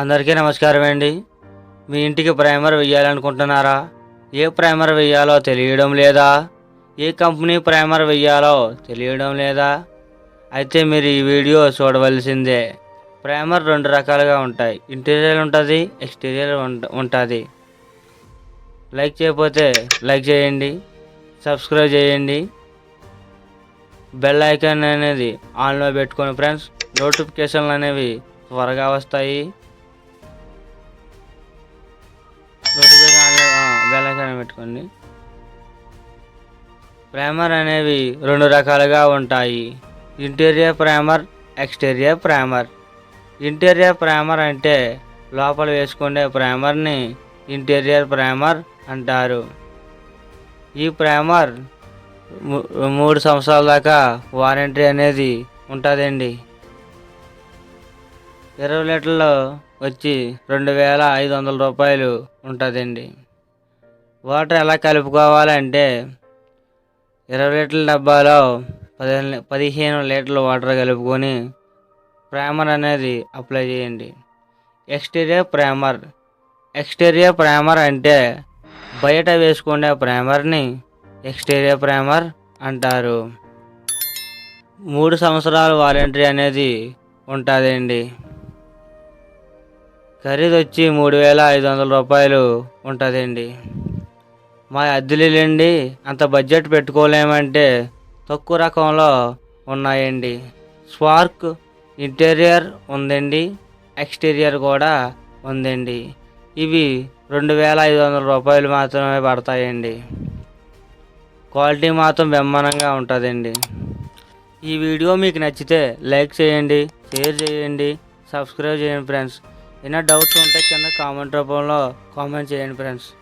అందరికీ నమస్కారం అండి. మీ ఇంటికి ప్రైమర్ వెయ్యాలనుకుంటున్నారా? ఏ ప్రైమర్ వెయ్యాలో తెలియడం లేదా? ఏ కంపెనీ ప్రైమర్ వెయ్యాలో తెలియడం లేదా? అయితే మీరు ఈ వీడియో చూడవలసిందే. ప్రైమర్ రెండు రకాలుగా ఉంటాయి. ఇంటీరియర్ ఉంటుంది ఎక్స్టీరియర్ ఉంటుంది. లైక్ చేయకపోతే లైక్ చేయండి సబ్స్క్రైబ్ చేయండి. బెల్ ఐకాన్ అనేది ఆన్లో పెట్టుకోండి ఫ్రెండ్స్ నోటిఫికేషన్లు అనేవి త్వరగా వస్తాయి. పెట్టుకోండి. ప్రైమర్ అనేవి రెండు రకాలుగా ఉంటాయి. Interior primer exterior primer. Interior primer అంటే లోపల వేసుకునే ప్రైమర్ని ఇంటీరియర్ ప్రైమర్ అంటారు. ఈ ప్రైమర్ మూడు సంవత్సరాల దాకా వారంటీ అనేది ఉంటుందండి. ఇరవై లీటర్లు వచ్చి రెండు వేల ఐదు వందల రూపాయలు ఉంటుందండి. వాటర్ ఎలా కలుపుకోవాలంటే ఇరవై లీటర్ల డబ్బాలో పదిహేను పదిహేను లీటర్ల వాటర్ కలుపుకొని ప్రైమర్ అనేది అప్లై చేయండి. Exterior primer. ఎక్స్టీరియర్ ప్రైమర్ అంటే బయట వేసుకునే ప్రైమర్ని ఎక్స్టీరియర్ ప్రైమర్ అంటారు. మూడు సంవత్సరాల వారంటీ అనేది ఉంటుందండి. ఖరీదు వచ్చి మూడు వేల ఐదు వందల రూపాయలు ఉంటుందండి. మా అద్దెలండి అంత బడ్జెట్ పెట్టుకోలేమంటే తక్కువ రకంలో ఉన్నాయండి. స్పార్క్ ఇంటీరియర్ ఉందండి. ఎక్స్టీరియర్ కూడా ఉందండి. ఇవి రెండు వేల ఐదు వందల రూపాయలు మాత్రమే పడతాయండి. క్వాలిటీ మాత్రం బ్రహ్మాండంగా ఉంటుందండి. ఈ వీడియో మీకు నచ్చితే లైక్ చేయండి షేర్ చేయండి సబ్స్క్రైబ్ చేయండి ఫ్రెండ్స్. ఏమైనా డౌట్స్ ఉంటే కింద కామెంట్ రూపంలో కామెంట్ చేయండి ఫ్రెండ్స్.